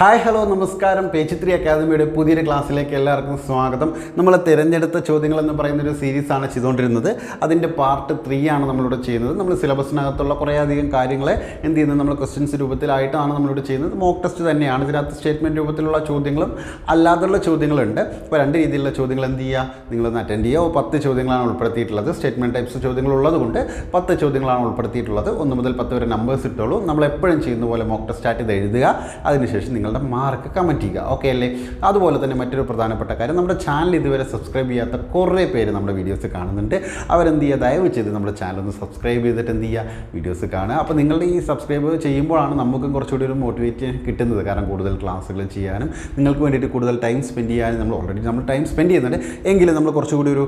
Hi hello നമസ്കാരം. പേച്ചിത്രി അക്കാദമിയുടെ പുതിയൊരു ക്ലാസ്സിലേക്ക് എല്ലാവർക്കും സ്വാഗതം. നമ്മൾ തിരഞ്ഞെടുത്ത ചോദ്യങ്ങൾ എന്ന് പറയുന്ന ഒരു സീരീസാണ് ചെയ്തുകൊണ്ടിരുന്നത്. അതിന്റെ പാർട്ട് ത്രീ ആണ് നമ്മളിവിടെ ചെയ്യുന്നത്. നമ്മൾ സിലബസിനകത്തുള്ള കുറേയധികം കാര്യങ്ങളെ എന്ത് ചെയ്യുന്നത്? നമ്മൾ ക്വസ്റ്റ്യൻസ് രൂപത്തിലായിട്ടാണ് നമ്മളിവിടെ ചെയ്യുന്നത്. മോക്ക് ടെസ്റ്റ് തന്നെയാണ്. ഇതിനകത്ത് സ്റ്റേറ്റ്മെന്റ് രൂപത്തിലുള്ള ചോദ്യങ്ങളും അല്ലാതുള്ള ചോദ്യങ്ങളുണ്ട്. അപ്പോൾ രണ്ട് രീതിയിലുള്ള ചോദ്യങ്ങൾ എന്ത് ചെയ്യുക? നിങ്ങളൊന്ന് അറ്റൻഡ് ചെയ്യുക. പത്ത് ചോദ്യങ്ങളാണ് ഉൾപ്പെടുത്തിയിട്ടുള്ളത്. സ്റ്റേറ്റ്മെന്റ് ടൈപ്സ് ചോദ്യങ്ങൾ ഉള്ളതുകൊണ്ട് പത്ത് ചോദ്യങ്ങളാണ് ഉൾപ്പെടുത്തിയിട്ടുള്ളത്. ഒന്ന് മുതൽ പത്ത് വരെ നമ്പേഴ്സ് ഇട്ടോളൂ. നമ്മൾ എപ്പോഴും ചെയ്യുന്ന പോലെ മോക്ക് ടെസ്റ്റ് ആയിട്ട് ഇത് എഴുതുക. അതിനുശേഷം നിങ്ങളുടെ മാർക്ക് കമന്റ് ചെയ്യുക. ഓക്കെ അല്ലേ? അതുപോലെ തന്നെ മറ്റൊരു പ്രധാനപ്പെട്ട കാര്യം നമ്മുടെ ചാനൽ ഇതുവരെ സബ്സ്ക്രൈബ് ചെയ്യാത്ത കുറേ പേര് നമ്മുടെ വീഡിയോസ് കാണുന്നുണ്ട്. അവരെന്ത് ചെയ്യുക? ദയവ് ചെയ്ത് നമ്മുടെ ചാനൽ ഒന്ന് സബ്സ്ക്രൈബ് ചെയ്തിട്ട് എന്ത് ചെയ്യുക? വീഡിയോസ് കാണുക. അപ്പോൾ നിങ്ങളുടെ ഈ സബ്സ്ക്രൈബ് ചെയ്യുമ്പോഴാണ് നമുക്കും കുറച്ചുകൂടി ഒരു മോട്ടിവേറ്റ് കിട്ടുന്നത്. കാരണം കൂടുതൽ ക്ലാസ്സുകൾ ചെയ്യാനും നിങ്ങൾക്ക് വേണ്ടിയിട്ട് കൂടുതൽ ടൈം സ്പെൻഡ് ചെയ്യാനും നമ്മൾ ഓൾറെഡി നമ്മൾ ടൈം സ്പെൻഡ് ചെയ്യുന്നുണ്ട്. എങ്കിലും നമ്മൾ കുറച്ചുകൂടി ഒരു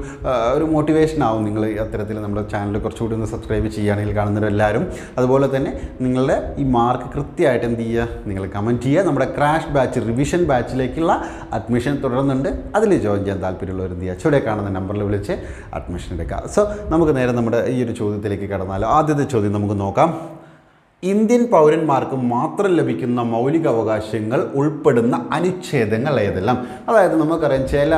ഒരു മോട്ടിവേഷൻ ആവും നിങ്ങൾ അത്തരത്തിൽ നമ്മുടെ ചാനൽ കുറച്ചുകൂടി ഒന്ന് സബ്സ്ക്രൈബ് ചെയ്യുകയാണെങ്കിൽ കാണുന്നവരെല്ലാവരും. അതുപോലെ തന്നെ നിങ്ങളുടെ ഈ മാർക്ക് കൃത്യമായിട്ട് എന്ത് ചെയ്യുക? നിങ്ങൾ കമന്റ് ചെയ്യുക. നമ്മുടെ ക്രാഷ് ബാച്ച് റിവിഷൻ ബാച്ചിലേക്കുള്ള അഡ്മിഷൻ തുടരുന്നുണ്ട് അതിൽ ജോയിൻ ചെയ്യാൻ താല്പര്യമുള്ളവർ എന്ത് ചെയ്യുക ചുവടെ കാണുന്ന നമ്പറിൽ വിളിച്ച് അഡ്മിഷൻ എടുക്കുക സോ നമുക്ക് നേരെ നമ്മുടെ ഈ ഒരു ചോദ്യത്തിലേക്ക് കടന്നാലോ. ആദ്യത്തെ ചോദ്യം നമുക്ക് നോക്കാം. ഇന്ത്യൻ പൗരന്മാർക്ക് മാത്രം ലഭിക്കുന്ന മൗലിക അവകാശങ്ങൾ ഉൾപ്പെടുന്ന അനുച്ഛേദങ്ങൾ ഏതെല്ലാം? അതായത് നമുക്കറിയാം ചില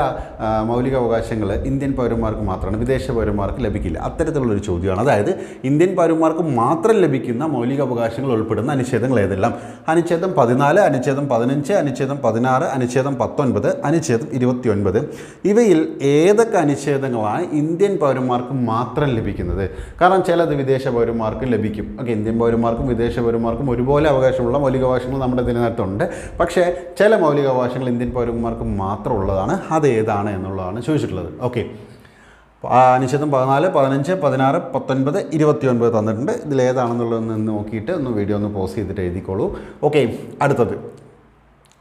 മൗലിക അവകാശങ്ങൾ ഇന്ത്യൻ പൗരന്മാർക്ക് മാത്രമാണ് വിദേശ പൗരന്മാർക്ക് ലഭിക്കില്ല. അത്തരത്തിലുള്ളൊരു ചോദ്യമാണ്. അതായത് ഇന്ത്യൻ പൗരന്മാർക്ക് മാത്രം ലഭിക്കുന്ന മൗലിക അവകാശങ്ങൾ ഉൾപ്പെടുന്ന അനുച്ഛേദങ്ങൾ ഏതെല്ലാം? അനുച്ഛേദം പതിനാല് അനുച്ഛേദം പതിനഞ്ച് അനുച്ഛേദം പതിനാറ് അനുച്ഛേദം പത്തൊൻപത് അനുച്ഛേദം ഇരുപത്തി ഒൻപത് ഇവയിൽ ഏതൊക്കെ അനുച്ഛേദങ്ങളാണ് ഇന്ത്യൻ പൗരന്മാർക്ക് മാത്രം ലഭിക്കുന്നത്? കാരണം ചിലത് വിദേശ പൗരന്മാർക്ക് ലഭിക്കും. ഓക്കെ ഇന്ത്യൻ പൗരന്മാർക്കും വിദേശ പൗരന്മാർക്കും ഒരുപോലെ അവകാശമുള്ള മൗലികാവകാശങ്ങൾ നമ്മുടെ ഇതിനകത്തുണ്ട് പക്ഷേ ചില മൗലികാവകാശങ്ങൾ ഇന്ത്യൻ പൗരന്മാർക്ക് മാത്രം ഉള്ളതാണ് അത് ഏതാണ് എന്നുള്ളതാണ് ചോദിച്ചിട്ടുള്ളത്. ഓക്കെ. അനുച്ഛേദം പതിനാല് പതിനഞ്ച് പതിനാറ് പത്തൊൻപത് ഇരുപത്തി ഒൻപത് തന്നിട്ടുണ്ട് ഇതിലേതാണെന്നുള്ളതെന്ന് നോക്കിയിട്ട് ഒന്ന് വീഡിയോ ഒന്ന് പോസ് ചെയ്തിട്ട് എഴുതിക്കോളൂ. ഓക്കെ അടുത്തത്.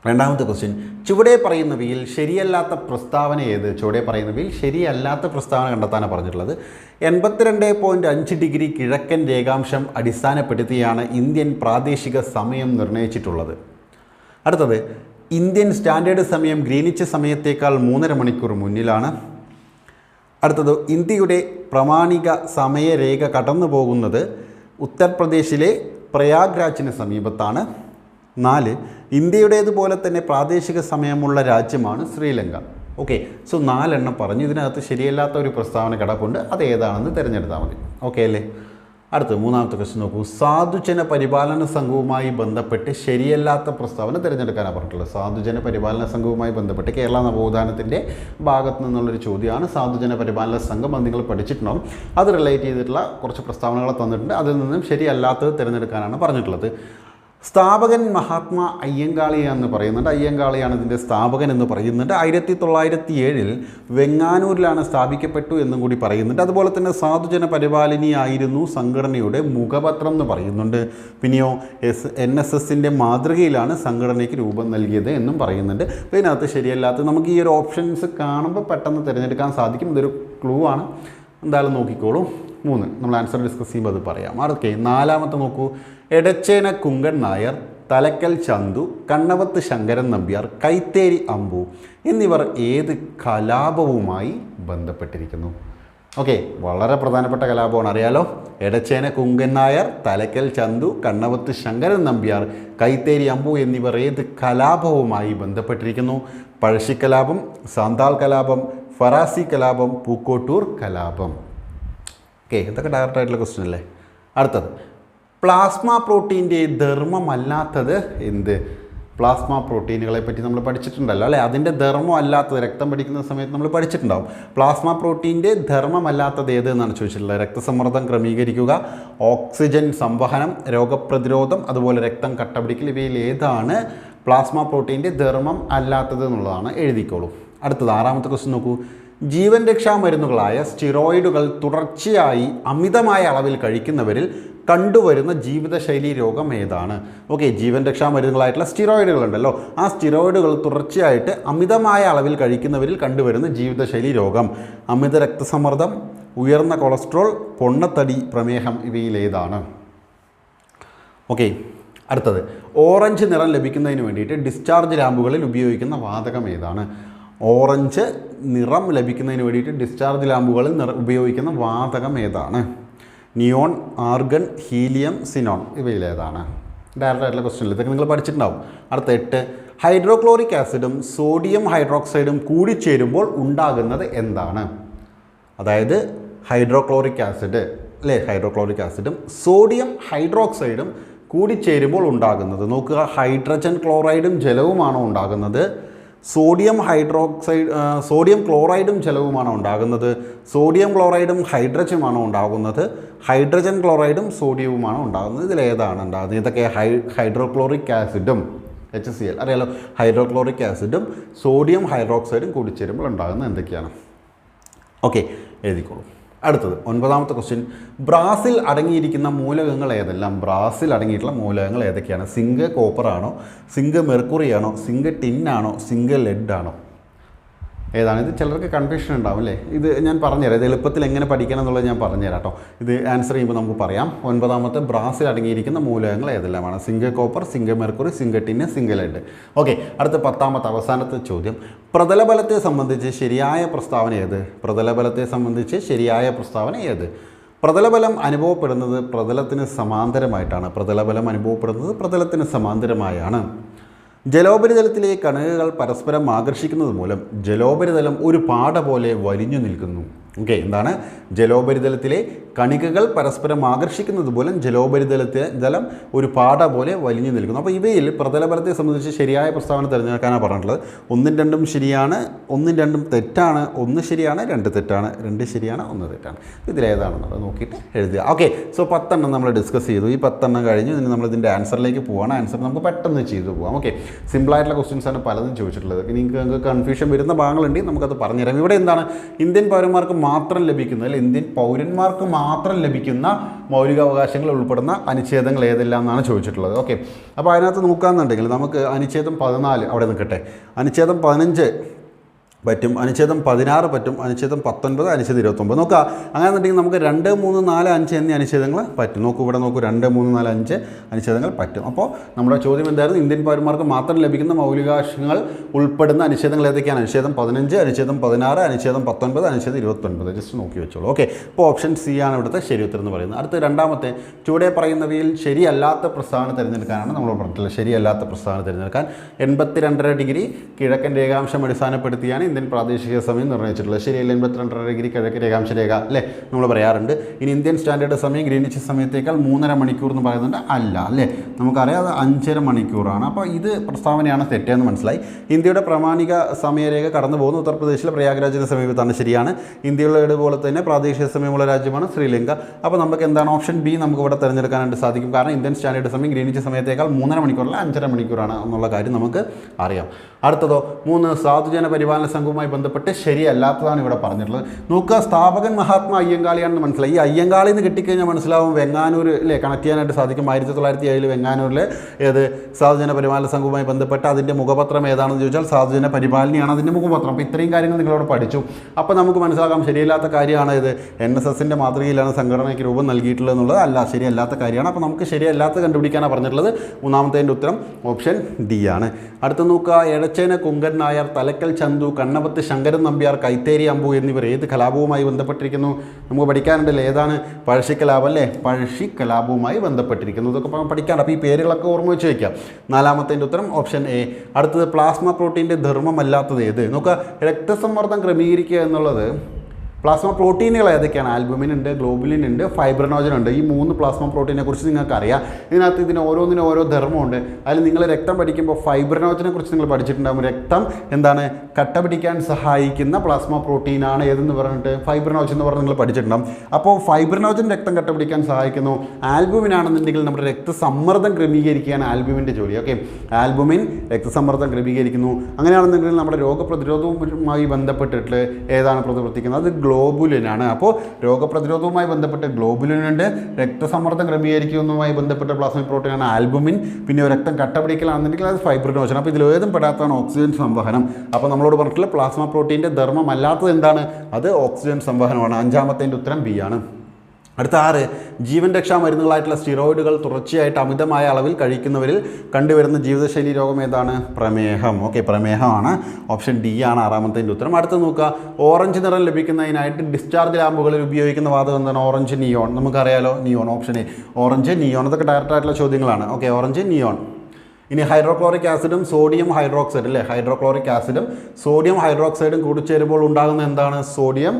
രണ്ടാമത്തെ ക്വസ്റ്റ്യൻ ചുവടെ പറയുന്നവയിൽ ശരിയല്ലാത്ത പ്രസ്താവന ഏത്? ചുവടെ പറയുന്നവയിൽ ശരിയല്ലാത്ത പ്രസ്താവന കണ്ടെത്താനാണ് പറഞ്ഞിട്ടുള്ളത്. എൺപത്തിരണ്ട് പോയിന്റ് അഞ്ച് ഡിഗ്രി കിഴക്കൻ രേഖാംശം അടിസ്ഥാനപ്പെടുത്തിയാണ് ഇന്ത്യൻ പ്രാദേശിക സമയം നിർണയിച്ചിട്ടുള്ളത് അടുത്തത് ഇന്ത്യൻ സ്റ്റാൻഡേർഡ് സമയം ഗ്രീനിച്ച് സമയത്തേക്കാൾ മൂന്നര മണിക്കൂർ മുന്നിലാണ്. അടുത്തത് ഇന്ത്യയുടെ പ്രാമാണിക സമയരേഖ കടന്നു പോകുന്നത് ഉത്തർപ്രദേശിലെ പ്രയാഗ്രാജിന് സമീപത്താണ്. നാല് ഇന്ത്യയുടേതുപോലെ തന്നെ പ്രാദേശിക സമയമുള്ള രാജ്യമാണ് ശ്രീലങ്ക. ഓക്കെ സോ നാലെണ്ണം പറഞ്ഞു. ഇതിനകത്ത് ശരിയല്ലാത്ത ഒരു പ്രസ്താവന കിടപ്പുണ്ട്. അത് ഏതാണെന്ന് തിരഞ്ഞെടുത്താൽ മതി. ഓക്കെ അല്ലേ? അടുത്ത് മൂന്നാമത്തെ ക്വസ്റ്റ്യൻ നോക്കൂ. സാധുജന പരിപാലന സംഘവുമായി ബന്ധപ്പെട്ട് ശരിയല്ലാത്ത പ്രസ്താവന തിരഞ്ഞെടുക്കാനാണ് പറഞ്ഞിട്ടുള്ളത്. സാധുജന പരിപാലന സംഘവുമായി ബന്ധപ്പെട്ട് കേരള നവോത്ഥാനത്തിന്റെ ഭാഗത്തു നിന്നുള്ളൊരു ചോദ്യമാണ്. സാധുജന പരിപാലന സംഘം അത് നിങ്ങൾ പഠിച്ചിട്ടുണ്ടാവും അത് റിലേറ്റ് ചെയ്തിട്ടുള്ള കുറച്ച് പ്രസ്താവനകൾ തന്നിട്ടുണ്ട്. അതിൽ നിന്നും ശരിയല്ലാത്തത് തിരഞ്ഞെടുക്കാനാണ് പറഞ്ഞിട്ടുള്ളത്. സ്ഥാപകൻ മഹാത്മാ അയ്യങ്കാളി എന്ന് പറയുന്നുണ്ട്. അയ്യങ്കാളിയാണ് ഇതിന്റെ സ്ഥാപകൻ എന്ന് പറയുന്നുണ്ട്. ആയിരത്തി തൊള്ളായിരത്തി ഏഴിൽ വെങ്ങാനൂരിലാണ് സ്ഥാപിക്കപ്പെട്ടു എന്നും കൂടി പറയുന്നുണ്ട്. അതുപോലെ തന്നെ സാധുജന പരിപാലിനിയായിരുന്നു സംഘടനയുടെ മുഖപത്രം എന്ന് പറയുന്നുണ്ട്. പിന്നെയോ എസ് എൻ എസ് എസിന്റെ മാതൃകയിലാണ് സംഘടനയ്ക്ക് രൂപം നൽകിയത് എന്നും പറയുന്നുണ്ട്. അപ്പോൾ ഇതിനകത്ത് ശരിയല്ലാത്ത നമുക്ക് ഈ ഒരു ഓപ്ഷൻസ് കാണുമ്പോൾ പെട്ടെന്ന് തിരഞ്ഞെടുക്കാൻ സാധിക്കും. ഇതൊരു ക്ലൂ ആണ്. എന്തായാലും നോക്കിക്കോളൂ. മൂന്ന് നമ്മൾ ആൻസർ ഡിസ്കസ് ചെയ്യുമ്പോൾ അത് പറയാം. ഓക്കെ നാലാമത്തെ നോക്കൂ. എടച്ചേന കുങ്കൻ നായർ തലക്കൽ ചന്തു കണ്ണവത്ത് ശങ്കരൻ നമ്പ്യാർ കൈത്തേരി അമ്പു എന്നിവർ ഏത് കലാപവുമായി ബന്ധപ്പെട്ടിരിക്കുന്നു? ഓക്കെ വളരെ പ്രധാനപ്പെട്ട കലാപമാണ്. അറിയാലോ? എടച്ചേന കുങ്കൻ നായർ തലക്കൽ ചന്തു കണ്ണവത്ത് ശങ്കരൻ നമ്പ്യാർ കൈത്തേരി അമ്പു എന്നിവർ ഏത് കലാപവുമായി ബന്ധപ്പെട്ടിരിക്കുന്നു? പഴശ്ശിക്കലാപം സാന്താൾ കലാപം ഫറാസി കലാപം പൂക്കോട്ടൂർ കലാപം. ഓക്കെ ഇതൊക്കെ ഡയറക്റ്റ് ആയിട്ടുള്ള ക്വസ്റ്റ്യൻ അല്ലേ? അടുത്തത്. പ്ലാസ്മ പ്രോട്ടീന്റെ ധർമ്മമല്ലാത്തത് എന്ത്? പ്ലാസ്മ പ്രോട്ടീനുകളെ പറ്റി നമ്മൾ പഠിച്ചിട്ടുണ്ടല്ലോ അല്ലേ? അതിന്റെ ധർമ്മം അല്ലാത്തത് രക്തം പഠിക്കുന്ന സമയത്ത് നമ്മൾ പഠിച്ചിട്ടുണ്ടാവും. പ്ലാസ്മ പ്രോട്ടീന്റെ ധർമ്മമല്ലാത്തത് ഏത് എന്നാണ് ചോദിച്ചിട്ടുള്ളത്? രക്തസമ്മർദ്ദം ക്രമീകരിക്കുക ഓക്സിജൻ സംവഹനം രോഗപ്രതിരോധം അതുപോലെ രക്തം കട്ടപിടിക്കൽ ഇവയിൽ ഏതാണ് പ്ലാസ്മ പ്രോട്ടീന്റെ ധർമ്മം അല്ലാത്തത് എന്നുള്ളതാണ് എഴുതിക്കോളൂ. അടുത്തത് ആറാമത്തെ ക്വസ്റ്റ്യൻ നോക്കൂ. ജീവൻ രക്ഷാ മരുന്നുകളായ സ്റ്റിറോയിഡുകൾ തുടർച്ചയായി അമിതമായ അളവിൽ കഴിക്കുന്നവരിൽ കണ്ടുവരുന്ന ജീവിതശൈലി രോഗം ഏതാണ്? ഓക്കെ ജീവൻ രക്ഷാ മരുന്നുകളായിട്ടുള്ള സ്റ്റിറോയിഡുകൾ ഉണ്ടല്ലോ ആ സ്റ്റിറോയിഡുകൾ തുടർച്ചയായിട്ട് അമിതമായ അളവിൽ കഴിക്കുന്നവരിൽ കണ്ടുവരുന്ന ജീവിതശൈലി രോഗം. അമിത രക്തസമ്മർദ്ദം ഉയർന്ന കൊളസ്ട്രോൾ പൊണ്ണത്തടി പ്രമേഹം ഇവയിലേതാണ് ഓക്കെ അടുത്തത്. ഓറഞ്ച് നിറം ലഭിക്കുന്നതിന് വേണ്ടിയിട്ട് ഡിസ്ചാർജ് ലാമ്പുകളിൽ ഉപയോഗിക്കുന്ന വാതകം ഏതാണ്? ഓറഞ്ച് നിറം ലഭിക്കുന്നതിന് വേണ്ടിയിട്ട് ഡിസ്ചാർജ് ലാമ്പുകളിൽ ഉപയോഗിക്കുന്ന വാതകം ഏതാണ്? നിയോൺ ആർഗൺ ഹീലിയം സിനോൺ ഇവയിലേതാണ്. ഡയറക്റ്റ് ആയിട്ടുള്ള ക്വസ്റ്റ്യൻ ഇതൊക്കെ നിങ്ങൾ പഠിച്ചിട്ടുണ്ടാവും. അടുത്ത എട്ട് ഹൈഡ്രോക്ലോറിക് ആസിഡും സോഡിയം ഹൈഡ്രോക്സൈഡും കൂടിച്ചേരുമ്പോൾ ഉണ്ടാകുന്നത് എന്താണ്? അതായത് ഹൈഡ്രോക്ലോറിക് ആസിഡ് അല്ലേ? ഹൈഡ്രോക്ലോറിക് ആസിഡും സോഡിയം ഹൈഡ്രോക്സൈഡും കൂടിച്ചേരുമ്പോൾ ഉണ്ടാകുന്നത്. നോക്കുക ഹൈഡ്രജൻ ക്ലോറൈഡും ജലവുമാണോ ഉണ്ടാകുന്നത്? സോഡിയം ഹൈഡ്രോക്സൈഡ് സോഡിയം ക്ലോറൈഡും ജലവുമാണ് ഉണ്ടാകുന്നത്. സോഡിയം ക്ലോറൈഡും ഹൈഡ്രജനുമാണ് ഉണ്ടാകുന്നത്. ഹൈഡ്രജൻ ക്ലോറൈഡും സോഡിയവുമാണോ ഉണ്ടാകുന്നത്. ഇതിലേതാണ് ഉണ്ടാകുന്നത്? ഇതൊക്കെ ഹൈ ഹൈഡ്രോക്ലോറിക് ആസിഡും എച്ച് സി എൽ അറിയാലോ? ഹൈഡ്രോക്ലോറിക് ആസിഡും സോഡിയം ഹൈഡ്രോക്സൈഡും കൂടിച്ചേരുമ്പോൾ ഉണ്ടാകുന്നത് എന്തൊക്കെയാണ്? ഓക്കെ എഴുതിക്കോളൂ. അടുത്തത് ഒൻപതാമത്തെ ക്വസ്റ്റ്യൻ ബ്രാസിൽ അടങ്ങിയിരിക്കുന്ന മൂലകങ്ങൾ ഏതെല്ലാം? ബ്രാസിൽ അടങ്ങിയിട്ടുള്ള മൂലകങ്ങൾ ഏതൊക്കെയാണ്? സിങ്ക് കോപ്പർ ആണോ? സിങ്ക് മെർക്കുറി ആണോ? സിങ്ക് ടിന്നാണോ സിങ്ക് ലെഡ് ആണോ? ഏതാണ്? ഇത് ചിലർക്ക് കൺഫ്യൂഷൻ ഉണ്ടാവും അല്ലേ? ഇത് ഞാൻ പറഞ്ഞുതരാം. ഇത് എളുപ്പത്തിൽ എങ്ങനെ പഠിക്കണം എന്നുള്ളത് ഞാൻ പറഞ്ഞുതരാം കേട്ടോ. ഇത് ആൻസർ ചെയ്യുമ്പോൾ നമുക്ക് പറയാം. ഒൻപതാമത്തെ ബ്രാസിൽ അടങ്ങിയിരിക്കുന്ന മൂലകങ്ങൾ ഏതെല്ലാമാണ്? Zinc copper zinc mercury zinc tin zinc lead okay അടുത്ത പത്താമത്തെ അവസാനത്തെ ചോദ്യം. പ്രതലബലത്തെ സംബന്ധിച്ച് ശരിയായ പ്രസ്താവന ഏത്? പ്രതലബലത്തെ സംബന്ധിച്ച് ശരിയായ പ്രസ്താവന ഏത്? പ്രതലബലം അനുഭവപ്പെടുന്നത് പ്രതലത്തിന് സമാന്തരമായിട്ടാണ്. പ്രതലബലം അനുഭവപ്പെടുന്നത് പ്രതലത്തിന് സമാന്തരമായാണ്. ജലോപരിതലത്തിലെ കണികകൾ പരസ്പരം ആകർഷിക്കുന്നത് മൂലം ജലോപരിതലം ഒരു പാട പോലെ വലിഞ്ഞു നിൽക്കുന്നു. ഓക്കെ എന്താണ്? ജലോപരിതലത്തിലെ കണികകൾ പരസ്പരം ആകർഷിക്കുന്നത് പോലും ജലോപരിതലത്തിലെ ജലം ഒരു പാട പോലെ വലിഞ്ഞു നിൽക്കുന്നു. അപ്പോൾ ഇവയിൽ പ്രതലബലത്തെ സംബന്ധിച്ച് ശരിയായ പ്രസ്താവന തിരഞ്ഞെടുക്കാനാണ് പറഞ്ഞിട്ടുള്ളത്. ഒന്നും രണ്ടും ശരിയാണ് ഒന്നും രണ്ടും തെറ്റാണ് ഒന്ന് ശരിയാണ് രണ്ട് തെറ്റാണ് രണ്ട് ശരിയാണ് ഒന്ന് തെറ്റാണ്. ഇതിലേതാണെന്നുള്ളത് നോക്കിയിട്ട് എഴുതുക. ഓക്കെ സോ പത്തെണ്ണം നമ്മൾ ഡിസ്കസ് ചെയ്തു. ഈ പത്തെണ്ണം കഴിഞ്ഞ് ഇനി നമ്മൾ ഇതിന്റെ ആൻസറിലേക്ക് പോവാണ്. ആൻസർ നമുക്ക് പെട്ടെന്ന് ചെയ്തു പോകാം ഓക്കെ സിമ്പിളായിട്ടുള്ള ആണ് പലതും ചോദിച്ചിട്ടുള്ളത്. നിങ്ങൾക്ക് കൺഫ്യൂഷൻ വരുന്ന ഭാഗങ്ങളുണ്ടെങ്കിൽ നമുക്കത് പറഞ്ഞുതരാം. ഇവിടെ എന്താണ്? ഇന്ത്യൻ പൗരന്മാർക്ക് മാത്രം ലഭിക്കുന്ന അല്ലെങ്കിൽ ഇന്ത്യൻ പൗരന്മാർക്ക് മാത്രം ലഭിക്കുന്ന മൗലികാവകാശങ്ങൾ ഉൾപ്പെടുന്ന അനുച്ഛേദങ്ങൾ ഏതെല്ലാം എന്നാണ് ചോദിച്ചിട്ടുള്ളത്. ഓക്കെ അപ്പോൾ അതിനകത്ത് നോക്കുകയാണെന്നുണ്ടെങ്കിൽ നമുക്ക് അനുച്ഛേദം പതിനാല് അവിടെ നിൽക്കട്ടെ. അനുച്ഛേദം പതിനഞ്ച് പറ്റും അനുച്ഛേദം പതിനാറ് പറ്റും അനുച്ഛേദം പത്തൊൻപത് അനുച്ഛേദം ഇരുപത്തൊമ്പത് നോക്കുക. അങ്ങനെ എന്നുണ്ടെങ്കിൽ നമുക്ക് രണ്ട് മൂന്ന് നാല് അഞ്ച് എന്നീ അനുച്ഛേദങ്ങൾ പറ്റും. നോക്കൂ ഇവിടെ നോക്കൂ രണ്ട് മൂന്ന് നാല് അഞ്ച് അനുച്ഛേദങ്ങൾ പറ്റും. അപ്പോൾ നമ്മുടെ ചോദ്യം എന്തായിരുന്നു? ഇന്ത്യൻ പൗരന്മാർക്ക് മാത്രം ലഭിക്കുന്ന മൗലികാവകാശങ്ങൾ ഉൾപ്പെടുന്ന അനുച്ഛേദങ്ങൾ ഏതൊക്കെയാണ്? അനുച്ഛേദം പതിനഞ്ച് അനുച്ഛേദം പതിനാറ് അനുച്ഛേദം പത്തൊൻപത് അനുച്ഛേദം ഇരുപത്തൊൻപത്. ജസ്റ്റ് നോക്കി വെച്ചോളൂ. ഓക്കെ അപ്പോൾ ഓപ്ഷൻ സി ആണ് ഇവിടുത്തെ ശരി ഉത്തരം എന്ന് പറയുന്നത്. അടുത്ത രണ്ടാമത്തെ ചുവടെ പറയുന്നവയിൽ ശരിയല്ലാത്ത പ്രസ്താവന തിരഞ്ഞെടുക്കാനാണ് നമ്മൾ പറഞ്ഞിട്ടുള്ളത്. ശരിയല്ലാത്ത പ്രസ്താവന തിരഞ്ഞെടുക്കാൻ എൺപത്തി രണ്ടര ഡിഗ്രി കിഴക്കൻ രേഖാംശം അടിസ്ഥാനപ്പെടുത്തിയാണ് ഇന്ത്യൻ പ്രാദേശിക സമയം നിർണയിച്ചിട്ടുള്ളത്. ശരിയല്ല എൺപത്തിരണ്ടര ഡിഗ്രി കിഴക്ക് രേഖാംശ രേഖ അല്ലേ? നമ്മൾ പറയാറുണ്ട്. ഇനി ഇന്ത്യൻ സ്റ്റാൻഡേർഡ് സമയം ഗ്രീനിച്ച് സമയത്തേക്കാൾ മൂന്നര മണിക്കൂർ എന്ന് പറയുന്നുണ്ട്. അല്ല അല്ലേ? നമുക്കറിയാം അത് അഞ്ചര മണിക്കൂറാണ്. അപ്പോൾ ഇത് പ്രസ്താവനയാണ് തെറ്റെന്ന് മനസ്സിലായി. ഇന്ത്യയുടെ പ്രാമാണിക സമയരേഖ കടന്നു പോകുന്ന ഉത്തർപ്രദേശിലെ പ്രയാഗ്രാജിന് സമീപത്താണ്. ശരിയാണ്. ഇന്ത്യയുടെ പോലെ തന്നെ പ്രാദേശിക സമയമുള്ള രാജ്യമാണ് ശ്രീലങ്ക. അപ്പോൾ നമുക്ക് എന്താണ് ഓപ്ഷൻ ബി നമുക്ക് ഇവിടെ തിരഞ്ഞെടുക്കാനായിട്ട് സാധിക്കും? കാരണം ഇന്ത്യൻ സ്റ്റാൻഡേർഡ് സമയം ഗ്രീനിച്ച് സമയത്തേക്കാൾ മൂന്നര മണിക്കൂറല്ല അഞ്ചര മണിക്കൂറാണ് എന്നുള്ള കാര്യം നമുക്ക് അറിയാം. അടുത്തതോ മൂന്ന് സാധുജന പരിപാലന സംഘവുമായി ബന്ധപ്പെട്ട് ശരിയല്ലാത്തതാണ് ഇവിടെ പറഞ്ഞിട്ടുള്ളത്. നോക്കുക സ്ഥാപകൻ മഹാത്മാ അയ്യങ്കാളിയാണെന്ന് മനസ്സിലായി. ഈ അയ്യങ്കാളി എന്ന് കിട്ടിക്കഴിഞ്ഞാൽ മനസ്സിലാവും വെങ്ങാനൂർ അല്ലേ കണക്ട് ചെയ്യാനായിട്ട് സാധിക്കും. ആയിരത്തി തൊള്ളായിരത്തി ഏഴിൽ വെങ്ങാനൂരിൽ ഏത് സാധുജന പരിപാലന സംഘവുമായി ബന്ധപ്പെട്ട് അതിന്റെ മുഖപത്രം ഏതാണെന്ന് ചോദിച്ചാൽ സാധുജന പരിപാലനയാണ് അതിന്റെ മുഖപത്രം. അപ്പോൾ ഇത്രയും കാര്യങ്ങൾ നിങ്ങളോട് പഠിച്ചു. അപ്പോൾ നമുക്ക് മനസ്സിലാക്കാം ശരിയല്ലാത്ത കാര്യമാണ് ഇത്. എൻ എസ് എസിന്റെ മാതൃകയിലാണ് സംഘടനയ്ക്ക് രൂപം നൽകിയിട്ടുള്ളത് എന്നുള്ളത് അല്ല ശരിയല്ലാത്ത കാര്യമാണ്. അപ്പോൾ നമുക്ക് ശരിയല്ലാത്ത കണ്ടുപിടിക്കാനാണ് പറഞ്ഞിട്ടുള്ളത്. മൂന്നാമത്തേന്റെ ഉത്തരം ഓപ്ഷൻ ഡി ആണ്. അടുത്ത നോക്കുക എടച്ചേന കുങ്കൻ നായർ തലക്കൽ ചന്തു കണ്ണപത്ത് ശങ്കരൻ നമ്പ്യാർ കൈത്തേരി അമ്പു എന്നിവർ ഏത് കലാപവുമായി ബന്ധപ്പെട്ടിരിക്കുന്നു? നമുക്ക് പഠിക്കാനുണ്ടല്ലോ. ഏതാണ്? പഴശ്ശി കലാപം അല്ലേ? പഴശ്ശി കലാപവുമായി ബന്ധപ്പെട്ടിരിക്കുന്നു. ഇതൊക്കെ പഠിക്കാണ്ട് അപ്പോൾ ഈ പേരുകളൊക്കെ ഓർമ്മ വെച്ച് വയ്ക്കാം. നാലാമത്തേന്റെ ഉത്തരം ഓപ്ഷൻ എ. അടുത്തത് പ്ലാസ്മ പ്രോട്ടീന്റെ ധർമ്മമല്ലാത്തത് ഏത്? നോക്കുക. രക്തസമ്മർദ്ദം ക്രമീകരിക്കുക എന്നുള്ളത് പ്ലാസ്മ പ്രോട്ടീനുകൾ ഏതൊക്കെയാണ്? ആൽബുമിൻ ഉണ്ട് ഗ്ലോബുലിൻ ഉണ്ട് ഫൈബ്രനോജൻ ഉണ്ട്. ഈ മൂന്ന് പ്ലാസ്മ പ്രോട്ടീനെ കുറിച്ച് നിങ്ങൾക്ക് അറിയാം ഇതിനകത്ത് ഇതിന് ഓരോന്നിനും ഓരോ ധർമ്മമുണ്ട് അതിൽ നിങ്ങൾ രക്തം പഠിക്കുമ്പോൾ ഫൈബ്രനോജനെ കുറിച്ച് നിങ്ങൾ പഠിച്ചിട്ടുണ്ടാകും രക്തം എന്താണ്? കട്ട പിടിക്കാൻ സഹായിക്കുന്ന പ്ലാസ്മ പ്രോട്ടീനാണ് ഏതെന്ന് പറഞ്ഞിട്ട് ഫൈബ്രനോജൻ എന്ന് പറഞ്ഞ് നിങ്ങൾ പഠിച്ചിട്ടുണ്ടാകും അപ്പോൾ ഫൈബ്രനോജൻ രക്തം കട്ട പിടിക്കാൻ സഹായിക്കുന്നു. ആൽബുമിൻ ആണെന്നുണ്ടെങ്കിൽ നമ്മുടെ രക്തസമ്മർദ്ദം ക്രമീകരിക്കുകയാണ് ആൽബുമിന്റെ ജോലി. ഓക്കെ ആൽബുമിൻ രക്തസമ്മർദ്ദം ക്രമീകരിക്കുന്നു. അങ്ങനെയാണെന്നുണ്ടെങ്കിൽ നമ്മുടെ രോഗപ്രതിരോധവുമായി ബന്ധപ്പെട്ടിട്ട് ഏതാണ് പ്രവർത്തിക്കുന്നത് അത് ഗ്ലോബുലിനാണ്. അപ്പോൾ രോഗപ്രതിരോധവുമായി ബന്ധപ്പെട്ട് ഗ്ലോബുലിനുണ്ട് രക്തസമ്മർദ്ദം ക്രമീകരിക്കുന്നതുമായി ബന്ധപ്പെട്ട പ്ലാസ്മിക് പ്രോട്ടീനാണ് ആൽബുമിൻ. പിന്നെ രക്തം കട്ട പിടിക്കലാണെന്നുണ്ടെങ്കിൽ അത് ഫൈബ്രിനോജൻ അപ്പോൾ ഇതിൽ ഏതും പെടാത്തതാണ് ഓക്സിജൻ സംവഹനം. അപ്പോൾ നമ്മളോട് പറഞ്ഞിട്ടുള്ള പ്ലാസ്മ പ്രോട്ടീന്റെ ധർമ്മം അല്ലാത്തത് എന്താണ്? അത് ഓക്സിജൻ സംവഹനമാണ്. അഞ്ചാമത്തേന്റെ ഉത്തരം ബി ആണ്. അടുത്ത ആറ് ജീവൻ രക്ഷാ മരുന്നുകളായിട്ടുള്ള സ്റ്റിറോയിഡുകൾ തുടർച്ചയായിട്ട് അമിതമായ അളവിൽ കഴിക്കുന്നവരിൽ കണ്ടുവരുന്ന ജീവിതശൈലി രോഗം ഏതാണ്? പ്രമേഹം. ഓക്കെ പ്രമേഹമാണ്. ഓപ്ഷൻ ഡി ആണ് ആറാമത്തേന്റെ ഉത്തരം. അടുത്ത് നോക്കുക. ഓറഞ്ച് നിറം ലഭിക്കുന്നതിനായിട്ട് ഡിസ്ചാർജ് ലാമ്പുകളിൽ ഉപയോഗിക്കുന്ന വാദം എന്താണ്? Orange neon. നമുക്കറിയാലോ neon. Option A orange neon. അതൊക്കെ ഡയറക്റ്റ് ആയിട്ടുള്ള ചോദ്യങ്ങളാണ്. Okay orange neon. ഇനി ഹൈഡ്രോക്ലോറിക് ആസിഡും സോഡിയം ഹൈഡ്രോക്സൈഡ് അല്ലേ? ഹൈഡ്രോക്ലോറിക് ആസിഡും സോഡിയം ഹൈഡ്രോക്സൈഡും കൂടി ചേരുമ്പോൾ ഉണ്ടാകുന്ന എന്താണ്? സോഡിയം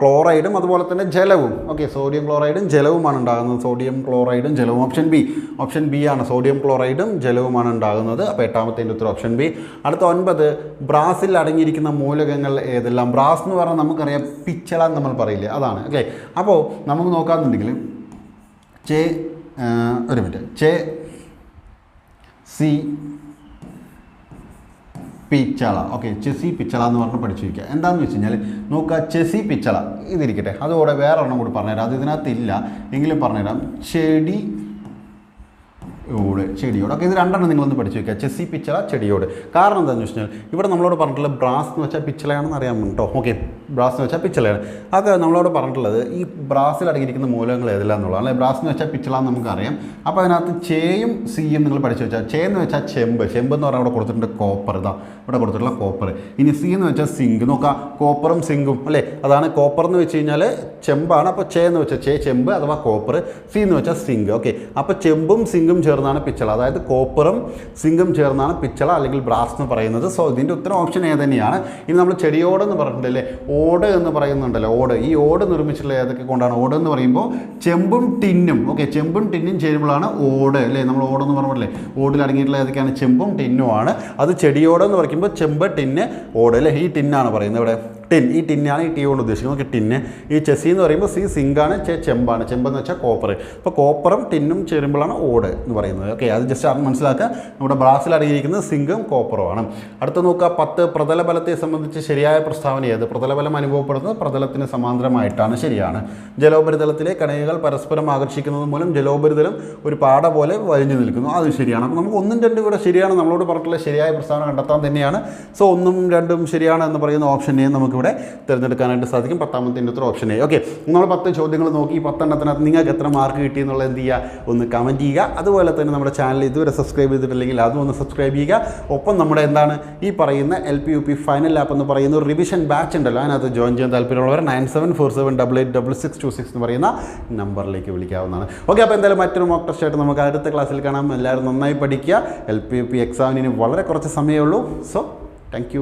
ക്ലോറൈഡും അതുപോലെ തന്നെ ജലവും. ഓക്കെ സോഡിയം ക്ലോറൈഡും ജലവുമാണ് ഉണ്ടാകുന്നത്. സോഡിയം ക്ലോറൈഡും ജലവും. Option B. ഓപ്ഷൻ ബി ആണ്. സോഡിയം ക്ലോറൈഡും ജലവുമാണ് ഉണ്ടാകുന്നത്. അപ്പോൾ എട്ടാമത്തേന്റെ ഉത്തരം ഓപ്ഷൻ ബി. അടുത്ത ഒൻപത്. ബ്രാസിൽ അടങ്ങിയിരിക്കുന്ന മൂലകങ്ങൾ ഏതെല്ലാം? ബ്രാസ് എന്ന് പറഞ്ഞാൽ നമുക്കറിയാം പിച്ചള എന്ന് നമ്മൾ പറയില്ലേ? അതാണ്. ഓക്കെ അപ്പോൾ നമുക്ക് നോക്കാമെന്നുണ്ടെങ്കിൽ ചേ ഒരു മിനിറ്റ്. ചേ സി പിച്ചള. ഓക്കെ ചെസി പിച്ചള എന്ന് പറഞ്ഞ് പഠിച്ചു എന്താണെന്ന് വെച്ച് കഴിഞ്ഞാൽ നോക്കുക ചെസി പിച്ചള ഇതിരിക്കട്ടെ. അതുകൂടെ വേറെ ഒരെണ്ണം കൂടി പറഞ്ഞുതരാം. അത് ഇതിനകത്തില്ല. എങ്കിലും പറഞ്ഞുതരാം. ചെടി ോട് ചെടിയോട്. ഓക്കെ ഇത് രണ്ടെണ്ണം നിങ്ങളൊന്ന് പഠിച്ചു വയ്ക്കുക. ചെസ്സി പിച്ചള ചെടിയോട്. കാരണം എന്താണെന്ന് വെച്ച് കഴിഞ്ഞാൽ ഇവിടെ നമ്മളോട് പറഞ്ഞിട്ടുള്ള ബ്രാസ് എന്ന് വെച്ചാൽ പിച്ചളയാണെന്ന് അറിയാൻ കേട്ടോ ഓക്കെ ബ്രാസ് എന്ന് വെച്ചാൽ പിച്ചളയാണ്. അത് നമ്മളോട് പറഞ്ഞിട്ടുള്ളത് ഈ ബ്രാസിൽ അടങ്ങിയിരിക്കുന്ന മൂലകങ്ങൾ എന്നുള്ളത് അല്ലെ ബ്രാസ് എന്ന് വെച്ചാൽ പിച്ചള എന്ന് നമുക്കറിയാം. അപ്പോൾ അതിനകത്ത് ചേയും സിയും നിങ്ങൾ പഠിച്ചു വെച്ചാൽ ചേ എന്ന് വെച്ചാൽ ചെമ്പ്. ചെമ്പ് എന്ന് പറഞ്ഞാൽ അവിടെ കൊടുത്തിട്ടുണ്ട് കോപ്പർ. ഇതാ ഇവിടെ കൊടുത്തിട്ടുള്ള കോപ്പർ. ഇനി സി എന്ന് വെച്ചാൽ സിങ്ക്. നോക്കാം കോപ്പറും സിങ്കും അല്ലേ? അതാണ് കോപ്പർ എന്ന് വെച്ച് കഴിഞ്ഞാൽ ചെമ്പാണ്. അപ്പോൾ ചേ എന്ന് വെച്ചാൽ ചേ ചെമ്പ് അഥവാ കോപ്പർ സി എന്ന് വെച്ചാൽ സിങ്ക്. ഓക്കെ അപ്പോൾ ചെമ്പും സിങ്കും ചേർന്നാണ് പിച്ചള. അതായത് കോപ്പറും സിങ്കും ചേർന്നാണ് പിച്ചള അല്ലെങ്കിൽ ബ്രാസ് എന്ന് പറയുന്നത്. സോ ഇതിന്റെ ഉത്തരം ഓപ്ഷൻ ഏ തന്നെയാണ്. ഇനി നമ്മൾ ചെടിയോട് എന്ന് പറഞ്ഞിട്ടുണ്ടല്ലേ ഓട് എന്ന് പറയുന്നുണ്ടല്ലോ ഓട്. ഈ ഓട് നിർമ്മിച്ചിട്ടുള്ള ഏതൊക്കെ കൊണ്ടാണ്? ഓട് എന്ന് പറയുമ്പോൾ ചെമ്പും ടിന്നും. ഓക്കെ ചെമ്പും ടിന്നും ചേരുമ്പോഴാണ് ഓട് അല്ലേ? നമ്മൾ ഓടെന്ന് പറഞ്ഞല്ലേ ഓടിൽ അടങ്ങിയിട്ടുള്ള ഏതൊക്കെയാണ്? ചെമ്പും ടിന്നുമാണ്. അത് ചെടിയോട് എന്ന് പറയുമ്പോൾ ചെമ്പ് ടിന്ന് ഓട് അല്ലേ? ഈ ടിന്നാണ് പറയുന്നത് ഇവിടെ. ടിൻ ഈ ടിന്നാണ് ഈ ടി കൊണ്ട് ഉദ്ദേശിക്കുന്നത്. നമുക്ക് ടിന്ന് ഈ ചെസി എന്ന് പറയുമ്പോൾ സി സിങ്കാണ് ചെ ചെമ്പാണ്. ചെമ്പെന്ന് വെച്ചാൽ കോപ്പർ അപ്പോൾ കോപ്പറും ടിന്നും ചേരുമ്പോഴാണ് ഓട് എന്ന് പറയുന്നത്. ഓക്കെ അത് ജസ്റ്റ് അത് മനസ്സിലാക്കുക. നമ്മുടെ ബ്രാസിൽ അടങ്ങിയിരിക്കുന്നത് സിങ്കും കോപ്പറുമാണ്. അടുത്ത നോക്കുക പത്ത് പ്രതലബലത്തെ സംബന്ധിച്ച് ശരിയായ പ്രസ്താവന ഏത്? പ്രതലബലം അനുഭവപ്പെടുന്നത് പ്രതലത്തിന് സമാന്തരമായിട്ടാണ്. ശരിയാണ്. ജലോപരിതലത്തിലെ കണികകൾ പരസ്പരം ആകർഷിക്കുന്നത് മൂലം ജലോപരിതലം ഒരു പാട പോലെ വലിഞ്ഞു നിൽക്കുന്നു. അത് ശരിയാണ്. അപ്പോൾ നമുക്ക് ഒന്നും രണ്ടും കൂടെ ശരിയാണ്. നമ്മളോട് പറഞ്ഞിട്ടുള്ള ശരിയായ പ്രസ്താവന കണ്ടെത്താൻ തന്നെയാണ്. സോ ഒന്നും രണ്ടും ശരിയാണ് എന്ന് പറയുന്ന ഓപ്ഷൻ എ നമുക്കിവിടെ തിരഞ്ഞെടുക്കാനായിട്ട് സാധിക്കും. പത്താമത്തിന്റെ ഉത്തരം ഓപ്ഷൻ എ ഓക്കെ നമ്മൾ പത്ത് ചോദ്യങ്ങൾ നോക്കി. പത്തെണ്ണത്തിനകത്ത് നിങ്ങൾക്ക് എത്ര മാർക്ക് കിട്ടി എന്നുള്ളത് എന്ത് ചെയ്യുക? ഒന്ന് കമന്റ് ചെയ്യുക. അതുപോലെ തന്നെ നമ്മുടെ ചാനൽ ഇതുവരെ സബ്സ്ക്രൈബ് ചെയ്തിട്ടില്ലെങ്കിൽ അതും ഒന്ന് സബ്സ്ക്രൈബ് ചെയ്യുക. ഒപ്പം നമ്മുടെ എന്താണ്? ഈ പറയുന്ന L P U P final app എന്ന് പറയുന്ന ഒരു റിവിഷൻ ബാച്ച് ഉണ്ടല്ലോ. അതിനകത്ത് ജോയിൻ ചെയ്യാൻ താല്പര്യമുള്ളവർ nine seven four seven double eight double six two six എന്ന് പറയുന്ന നമ്പറിലേക്ക് വിളിക്കാവുന്നതാണ്. ഓക്കെ അപ്പോൾ എന്തായാലും മറ്റൊരു മോക്ക് ടെസ്റ്റ് ആയിട്ട് നമുക്ക് അടുത്ത ക്ലാസ്സിൽ കാണാം. എല്ലാവരും നന്നായി പഠിക്കുക. എൽ പി യു പി എക്സാമിന് വളരെ കുറച്ച് സമയമേ ഉള്ളൂ. So thank